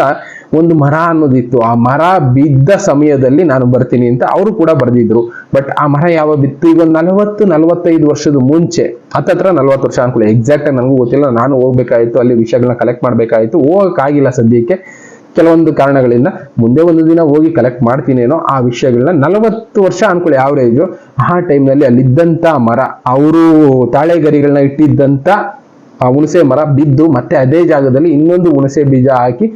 ಒಂದು ಮರ ಅನ್ನೋದಿತ್ತು. ಆ ಮರ ಬಿದ್ದ ಸಮಯದಲ್ಲಿ ನಾನು ಬರ್ತೀನಿ ಅಂತ ಅವರು ಕೂಡ ಬರೆದಿದ್ರು. ಬಟ್ ಆ ಮರ ಯಾವ ಬಿತ್ತು? ಈಗ ಒಂದು ನಲವತ್ತು, ನಲವತ್ತೈದು ವರ್ಷದ ಮುಂಚೆ, ಹತ್ತತ್ರ ನಲವತ್ತು ವರ್ಷ ಅನ್ಕೊಳ್ಳಿ. ಎಕ್ಸಾಕ್ಟ್ ನನಗೂ ಗೊತ್ತಿಲ್ಲ. ನಾನು ಹೋಗ್ಬೇಕಾಯ್ತು, ಅಲ್ಲಿ ವಿಷಯಗಳನ್ನ ಕಲೆಕ್ಟ್ ಮಾಡ್ಬೇಕಾಯ್ತು. ಹೋಗಕ್ಕಾಗಿಲ್ಲ ಸದ್ಯಕ್ಕೆ. ಕೆಲವೊಂದು ಕಾರಣಗಳಿಂದ ಮುಂದೆ ಒಂದು ದಿನ ಹೋಗಿ ಕಲೆಕ್ಟ್ ಮಾಡ್ತೀನೇನೋ ಆ ವಿಷಯಗಳನ್ನ ನಲವತ್ತು ವರ್ಷ ಅನ್ಕೊಳ್ಳಿ ಆವ್ರೇಜು ಆ ಟೈಮ್ನಲ್ಲಿ ಅಲ್ಲಿದ್ದಂಥ ಮರ, ಅವರು ತಾಳೆಗರಿಗಳನ್ನ ಇಟ್ಟಿದ್ದಂತ ಆ ಹುಣಸೆ ಮರ ಬಿದ್ದು ಮತ್ತೆ ಅದೇ ಜಾಗದಲ್ಲಿ ಇನ್ನೊಂದು ಹುಣಸೆ ಬೀಜ ಹಾಕಿ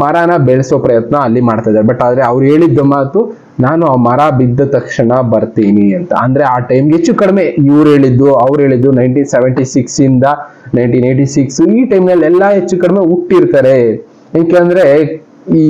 ಮರನ ಬೆಳೆಸೋ ಪ್ರಯತ್ನ ಅಲ್ಲಿ ಮಾಡ್ತಾ ಇದ್ದಾರೆ. ಬಟ್ ಆದ್ರೆ ಅವ್ರು ಹೇಳಿದ್ದ ಮಾತು, ನಾನು ಆ ಮರ ಬಿದ್ದ ತಕ್ಷಣ ಬರ್ತೀನಿ ಅಂತ. ಅಂದ್ರೆ ಆ ಟೈಮ್ಗೆ ಹೆಚ್ಚು ಕಡಿಮೆ ಇವ್ರು ಹೇಳಿದ್ದು, ಅವ್ರು ಹೇಳಿದ್ದು ನೈನ್ಟೀನ್ ಸೆವೆಂಟಿ ಸಿಕ್ಸ್ ಇಂದ ನೈನ್ಟೀನ್ ಏಯ್ಟಿ ಸಿಕ್ಸ್ ಈ ಟೈಮ್ನಲ್ಲಿ ಎಲ್ಲ ಹೆಚ್ಚು ಕಡಿಮೆ ಹುಟ್ಟಿರ್ತಾರೆ. ಯಾಕೆಂದ್ರೆ ಈ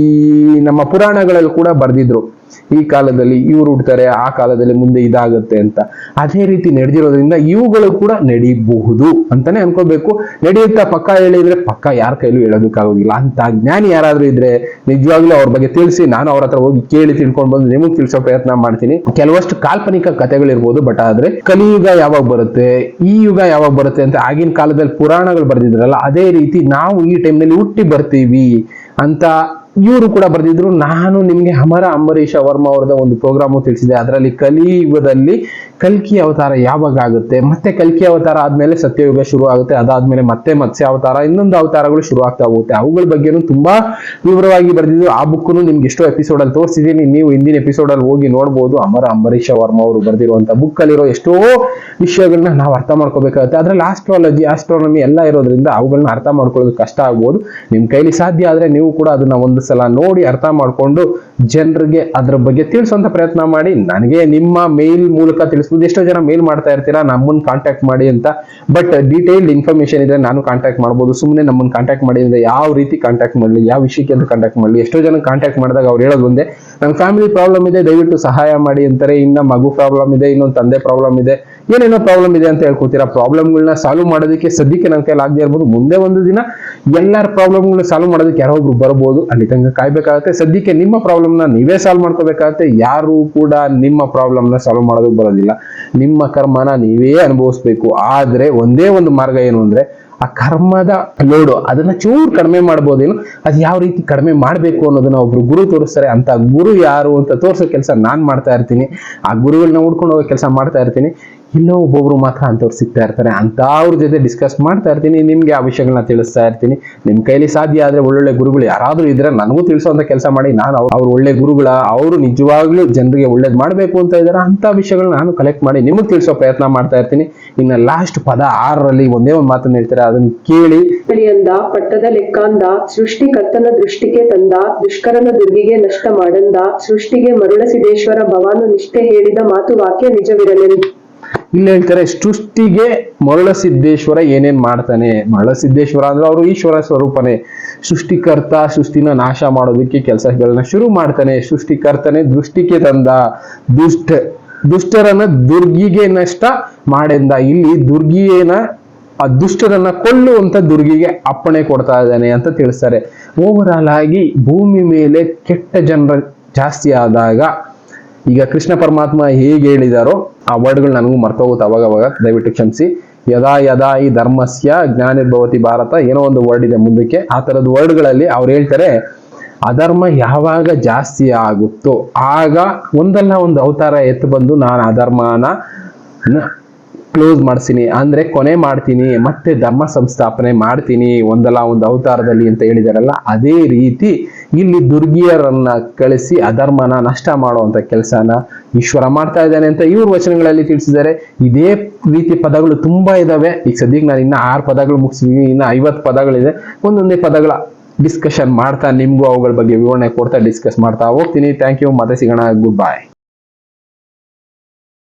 ನಮ್ಮ ಪುರಾಣಗಳಲ್ಲಿ ಕೂಡ ಬರ್ದಿದ್ರು. ಈ ಕಾಲದಲ್ಲಿ ಇವ್ರು ಹುಡ್ತಾರೆ, ಆ ಕಾಲದಲ್ಲಿ ಮುಂದೆ ಇದಾಗುತ್ತೆ ಅಂತ. ಅದೇ ರೀತಿ ನಡೆದಿರೋದ್ರಿಂದ ಇವುಗಳು ಕೂಡ ನಡೀಬಹುದು ಅಂತಾನೆ ಅನ್ಕೋಬೇಕು. ನಡೆಯುತ್ತಾ ಪಕ್ಕ ಹೇಳಿದ್ರೆ ಪಕ್ಕ ಯಾರ ಕೈಲೂ ಹೇಳೋದಕ್ಕಾಗೋದಿಲ್ಲ. ಅಂತ ಜ್ಞಾನಿ ಯಾರಾದ್ರೂ ಇದ್ರೆ ನಿಜವಾಗ್ಲೂ ಅವ್ರ ಬಗ್ಗೆ ತಿಳಿಸಿ, ನಾನು ಅವ್ರ ಹತ್ರ ಹೋಗಿ ಕೇಳಿ ತಿಳ್ಕೊಂಡು ಬಂದು ನಿಮಗೆ ತಿಳಿಸೋ ಪ್ರಯತ್ನ ಮಾಡ್ತೀನಿ. ಕೆಲವಷ್ಟು ಕಾಲ್ಪನಿಕ ಕಥೆಗಳಿರ್ಬೋದು, ಬಟ್ ಆದ್ರೆ ಕಲಿಯುಗ ಯಾವಾಗ ಬರುತ್ತೆ, ಈ ಯುಗ ಯಾವಾಗ ಬರುತ್ತೆ ಅಂತ ಆಗಿನ ಕಾಲದಲ್ಲಿ ಪುರಾಣಗಳು ಬರ್ದಿದ್ರಲ್ಲ, ಅದೇ ರೀತಿ ನಾವು ಈ ಟೈಮ್ನಲ್ಲಿ ಹುಟ್ಟಿ ಬರ್ತೀವಿ ಅಂತ ಇವರು ಕೂಡ ಬರೆದಿದ್ರು. ನಾನು ನಿಮ್ಗೆ ಅಮರ ಅಂಬರೀಷ ವರ್ಮ ಅವರದ ಒಂದು ಪ್ರೋಗ್ರಾಮು ತಿಳಿಸಿದೆ. ಅದರಲ್ಲಿ ಕಲಿಯುಗದಲ್ಲಿ ಕಲ್ಕಿ ಅವತಾರ ಯಾವಾಗ ಆಗುತ್ತೆ? ಮತ್ತೆ ಕಲ್ಕಿ ಅವತಾರ ಆದ್ಮೇಲೆ ಸತ್ಯಯುಗ ಶುರು ಆಗುತ್ತೆ ಅದಾದ್ಮೇಲೆ ಮತ್ತೆ ಮತ್ಸ್ಯ ಅವತಾರ, ಇನ್ನೊಂದು ಅವತಾರಗಳು ಶುರು ಆಗ್ತಾ ಹೋಗುತ್ತೆ. ಅವುಗಳ ಬಗ್ಗೆನೂ ತುಂಬಾ ವಿವರವಾಗಿ ಬರೆದಿದ್ದು ಆ ಬುಕ್ಕನ್ನು ನಿಮ್ಗೆ ಎಷ್ಟೋ ಎಪಿಸೋಡ್ ಅಲ್ಲಿ ತೋರಿಸಿದೀನಿ ನೀವು ಹಿಂದಿನ ಎಪಿಸೋಡ್ ಅಲ್ಲಿ ಹೋಗಿ ನೋಡಬಹುದು ಅಮರ ಅಂಬರೀಷ ವರ್ಮ ಅವರು ಬರೆದಿರುವಂತ ಬುಕ್ ಅಲ್ಲಿರೋ ಎಷ್ಟೋ ವಿಷಯಗಳನ್ನ ನಾವು ಅರ್ಥ ಮಾಡ್ಕೋಬೇಕಾಗುತ್ತೆ. ಅದ್ರಲ್ಲಿ ಆಸ್ಟ್ರಾಲಜಿ ಆಸ್ಟ್ರಾನಮಿ ಎಲ್ಲ ಇರೋದ್ರಿಂದ ಅವುಗಳನ್ನ ಅರ್ಥ ಮಾಡ್ಕೊಳ್ಳೋದು ಕಷ್ಟ ಆಗ್ಬೋದು. ನಿಮ್ ಕೈಲಿ ಸಾಧ್ಯ ಆದ್ರೆ ನೀವು ಕೂಡ ಅದನ್ನ ಒಂದು ಸಲ ನೋಡಿ ಅರ್ಥ ಮಾಡ್ಕೊಂಡು ಜನರಿಗೆ ಅದ್ರ ಬಗ್ಗೆ ತಿಳಿಸುವಂತ ಪ್ರಯತ್ನ ಮಾಡಿ. ನನಗೆ ನಿಮ್ಮ ಮೇಲ್ ಮೂಲಕ ತಿಳಿಸ್ಬೋದು ಎಷ್ಟೋ ಜನ ಮೇಲ್ ಮಾಡ್ತಾ ಇರ್ತೀರಾ, ನಮ್ಮನ್ನ ಕಾಂಟ್ಯಾಕ್ಟ್ ಮಾಡಿ ಅಂತ. ಬಟ್ ಡೀಟೇಲ್ಡ್ ಇನ್ಫಾರ್ಮೇಶನ್ ಇದ್ರೆ ನಾನು ಕಾಂಟ್ಯಾಕ್ಟ್ ಮಾಡ್ಬೋದು. ಸುಮ್ಮನೆ ನಮ್ಮನ್ನ ಕಾಂಟ್ಯಾಕ್ಟ್ ಮಾಡಿ ಅಂದ್ರೆ ಯಾವ ರೀತಿ ಕಾಂಟ್ಯಾಕ್ಟ್ ಮಾಡಲಿ, ಯಾವ ವಿಷಯಕ್ಕೆ ಅಂತ ಕಾಂಟ್ಯಾಕ್ಟ್ ಮಾಡಲಿ. ಎಷ್ಟೋ ಜನ ಕಾಂಟ್ಯಾಕ್ಟ್ ಮಾಡಿದಾಗ ಅವ್ರು ಹೇಳೋದು ಒಂದೇ ನನ್ನ ಫ್ಯಾಮಿಲಿ ಪ್ರಾಬ್ಲಮ್ ಇದೆ, ದಯವಿಟ್ಟು ಸಹಾಯ ಮಾಡಿ ಅಂತಾರೆ. ಇನ್ನ ಮಗು ಪ್ರಾಬ್ಲಮ್ ಇದೆ, ಇನ್ನೊಂದು ತಂದೆ ಪ್ರಾಬ್ಲಮ್ ಇದೆ. ಏನೇನೋ ಪ್ರಾಬ್ಲಮ್ ಇದೆ ಅಂತ ಹೇಳ್ಕೊತೀರಾ ಪ್ರಾಬ್ಲಮ್ಗಳನ್ನ ಸಾಲ್ವ್ ಮಾಡೋದಕ್ಕೆ ಸದ್ಯಕ್ಕೆ ನನ್ನ ಕೈಲಿ ಆಗದೆ ಇರ್ಬೋದು. ಮುಂದೆ ಒಂದು ದಿನ ಎಲ್ಲರ ಪ್ರಾಬ್ಲಮ್ಗಳನ್ನ ಸಾಲ್ವ್ ಮಾಡೋದಕ್ಕೆ ಯಾರೋ ಒಬ್ರು ಬರ್ಬೋದು, ಅಲ್ಲಿ ತನಕ ಕಾಯ್ಬೇಕಾಗತ್ತೆ. ಸದ್ಯಕ್ಕೆ ನಿಮ್ಮ ಪ್ರಾಬ್ಲಮ್ನ ನೀವೇ ಸಾಲ್ವ್ ಮಾಡ್ಕೋಬೇಕಾಗತ್ತೆ. ಯಾರು ಕೂಡ ನಿಮ್ಮ ಪ್ರಾಬ್ಲಮ್ನ ಸಾಲ್ವ್ ಮಾಡೋದಕ್ಕೆ ಬರೋದಿಲ್ಲ. ನಿಮ್ಮ ಕರ್ಮನ ನೀವೇ ಅನುಭವಿಸ್ಬೇಕು. ಆದ್ರೆ ಒಂದೇ ಒಂದು ಮಾರ್ಗ ಏನು ಅಂದ್ರೆ, ಆ ಕರ್ಮದ ಲೋಡು ಅದನ್ನ ಚೂರು ಕಡಿಮೆ ಮಾಡ್ಬೋದೇನು? ಅದು ಯಾವ ರೀತಿ ಕಡಿಮೆ ಮಾಡಬೇಕು ಅನ್ನೋದನ್ನ ಒಬ್ರು ಗುರು ತೋರಿಸ್ತಾರೆ. ಅಂತ ಗುರು ಯಾರು ಅಂತ ತೋರಿಸೋ ಕೆಲಸ ನಾನ್ ಮಾಡ್ತಾ ಇರ್ತೀನಿ. ಆ ಗುರುಗಳನ್ನ ಹುಡ್ಕೊಂಡು ಹೋಗೋ ಕೆಲಸ ಮಾಡ್ತಾ ಇರ್ತೀನಿ. ಇಲ್ಲೋ ಒಬ್ಬೊಬ್ರು ಮಾತ್ರ ಅಂಥವ್ರು ಸಿಗ್ತಾ ಇರ್ತಾರೆ. ಅಂತ ಅವ್ರ ಜೊತೆ ಡಿಸ್ಕಸ್ ಮಾಡ್ತಾ ಇರ್ತೀನಿ. ನಿಮ್ಗೆ ಆ ವಿಷಯಗಳನ್ನ ತಿಳಿಸ್ತಾ ಇರ್ತೀನಿ. ನಿಮ್ ಕೈಲಿ ಸಾಧ್ಯ ಆದ್ರೆ ಒಳ್ಳೊಳ್ಳೆ ಗುರುಗಳು ಯಾರಾದ್ರೂ ಇದ್ರೆ ನನಗೂ ತಿಳಿಸುವಂತ ಕೆಲಸ ಮಾಡಿ. ನಾನು ಅವ್ರ ಒಳ್ಳೆ ಗುರುಗಳ, ಅವರು ನಿಜವಾಗ್ಲೂ ಜನರಿಗೆ ಒಳ್ಳೇದ್ ಮಾಡಬೇಕು ಅಂತ ಇದಾರೆ. ಅಂತ ವಿಷಯಗಳನ್ನ ನಾನು ಕಲೆಕ್ಟ್ ಮಾಡಿ ನಿಮಗೆ ತಿಳಿಸೋ ಪ್ರಯತ್ನ ಮಾಡ್ತಾ ಇರ್ತೀನಿ. ಇನ್ನು ಲಾಸ್ಟ್ ಪದ ಆರರಲ್ಲಿ ಒಂದೇ ಒಂದು ಮಾತನ್ನ ಹೇಳ್ತಾರೆ? ಅದನ್ನ ಕೇಳಿ. ಅಂದ ಪಟ್ಟದ ಲೆಕ್ಕಾಂದ, ಸೃಷ್ಟಿಕರ್ತನ ದೃಷ್ಟಿಗೆ ತಂದ, ದುಷ್ಕರನ ದುರ್ಗಿಗೆ ನಷ್ಟ ಮಾಡಂದ, ಸೃಷ್ಟಿಗೆ ಮರುಳಸಿದೇಶ್ವರ ಭವಾನು ನಿಷ್ಠೆ ಹೇಳಿದ ಮಾತು ವಾಕ್ಯ ನಿಜವಿರಲೆಂದು ಇಲ್ಲಿ ಹೇಳ್ತಾರೆ, ಸೃಷ್ಟಿಗೆ ಮರಳ ಸಿದ್ದೇಶ್ವರ ಏನೇನ್ ಮಾಡ್ತಾನೆ? ಮರಳ ಸಿದ್ದೇಶ್ವರ ಅಂದ್ರೆ ಅವರು ಈಶ್ವರ ಸ್ವರೂಪನೇ. ಸೃಷ್ಟಿಕರ್ತ ಸೃಷ್ಟಿನ ನಾಶ ಮಾಡೋದಕ್ಕೆ ಕೆಲಸಗಳನ್ನ ಶುರು ಮಾಡ್ತಾನೆ. ಸೃಷ್ಟಿಕರ್ತನೆ ದೃಷ್ಟಿಗೆ ತಂದ. ದುಷ್ಟ, ದುಷ್ಟರನ್ನ ದುರ್ಗಿಗೆ ನಷ್ಟ ಮಾಡೆಂದ. ಇಲ್ಲಿ ದುರ್ಗಿಯೇನ, ಆ ದುಷ್ಟರನ್ನ ಕೊಲ್ಲುವಂತ ದುರ್ಗಿಗೆ ಅಪ್ಪಣೆ ಕೊಡ್ತಾ ಇದ್ದಾನೆ ಅಂತ ತಿಳಿಸ್ತಾರೆ. ಓವರ್ ಆಲ್ ಆಗಿ ಭೂಮಿ ಮೇಲೆ ಕೆಟ್ಟ ಜನರ ಜಾಸ್ತಿ ಆದಾಗ ಈಗ ಕೃಷ್ಣ ಪರಮಾತ್ಮ ಹೇಗೆ ಹೇಳಿದಾರೋ ಆ ವರ್ಡ್ಗಳು ನನಗೂ ಮರ್ತೋಗುತ್ತೆ ಅವಾಗ ಅವಾಗ ದಯವಿಟ್ಟು ಕ್ಷಮಿಸಿ. ಯದಾ ಯದಾ ಈ ಧರ್ಮಸ್ಯ ಜ್ಞಾನಿರ್ಭವತಿ ಭಾರತ ಏನೋ ಒಂದು ವರ್ಡ್ ಇದೆ ಮುಂದಕ್ಕೆ. ಆ ತರದ ವರ್ಡ್ಗಳಲ್ಲಿ ಅವ್ರು ಹೇಳ್ತಾರೆ, ಅಧರ್ಮ ಯಾವಾಗ ಜಾಸ್ತಿ ಆಗುತ್ತೋ ಆಗ ಒಂದಲ್ಲ ಒಂದು ಅವತಾರ ಎತ್ತು ಬಂದು ನಾನು ಅಧರ್ಮನ ಕ್ಲೋಸ್ ಮಾಡ್ತೀನಿ ಅಂದ್ರೆ ಕೊನೆ ಮಾಡ್ತೀನಿ, ಮತ್ತೆ ಧರ್ಮ ಸಂಸ್ಥಾಪನೆ ಮಾಡ್ತೀನಿ, ಒಂದಲ್ಲ ಒಂದು ಅವತಾರದಲ್ಲಿ ಅಂತ ಹೇಳಿದಾರಲ್ಲ, ಅದೇ ರೀತಿ ಇಲ್ಲಿ ದುರ್ಗಿಯರನ್ನ ಕಳಿಸಿ ಅಧರ್ಮನ ನಷ್ಟ ಮಾಡುವಂತ ಕೆಲಸನ ಈಶ್ವರ ಮಾಡ್ತಾ ಇದ್ದಾನೆ ಅಂತ ಇವ್ರ ವಚನಗಳಲ್ಲಿ ತಿಳಿಸಿದ್ದಾರೆ. ಇದೇ ರೀತಿ ಪದಗಳು ತುಂಬಾ ಇದಾವೆ. ಈಗ ಸದ್ಯಕ್ಕೆ ನಾನು ಇನ್ನ ಆರು ಪದಗಳು ಮುಗಿಸಿದೀನಿ ಇನ್ನ ಐವತ್ತು ಪದಗಳಿದೆ. ಒಂದೊಂದೇ ಪದಗಳ ಡಿಸ್ಕಷನ್ ಮಾಡ್ತಾ, ನಿಮ್ಗೂ ಅವುಗಳ ಬಗ್ಗೆ ವಿವರಣೆ ಕೊಡ್ತಾ ಡಿಸ್ಕಸ್ ಮಾಡ್ತಾ ಹೋಗ್ತೀನಿ. ಥ್ಯಾಂಕ್ ಯು ಮತ್ತೆ ಸಿಗೋಣ ಗುಡ್ ಬಾಯ್